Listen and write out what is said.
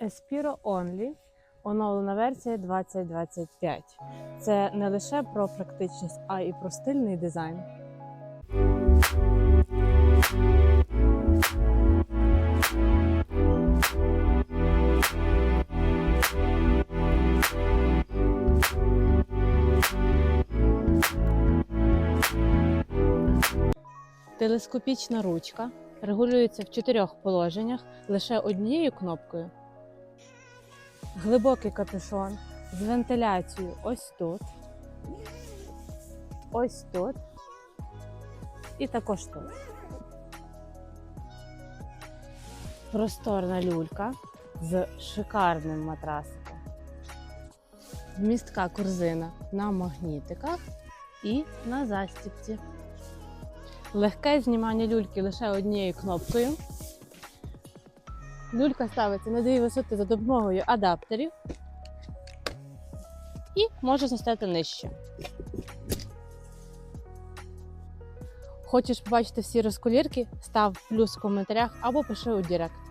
Espiro Only оновлена версія 2025. Це не лише про практичність, а й про стильний дизайн. Телескопічна ручка регулюється в чотирьох положеннях лише однією кнопкою. Глибокий капюшон з вентиляцією ось тут, ось тут і також тут. Просторна люлька з шикарним матрасиком. Вмістка корзина на магнітиках і на застіпці. Легке знімання люльки лише однією кнопкою. Люлька ставиться на дві висоти за допомогою адаптерів і може застати нижче. Хочеш побачити всі розколірки? Став плюс в коментарях або пиши у Директ.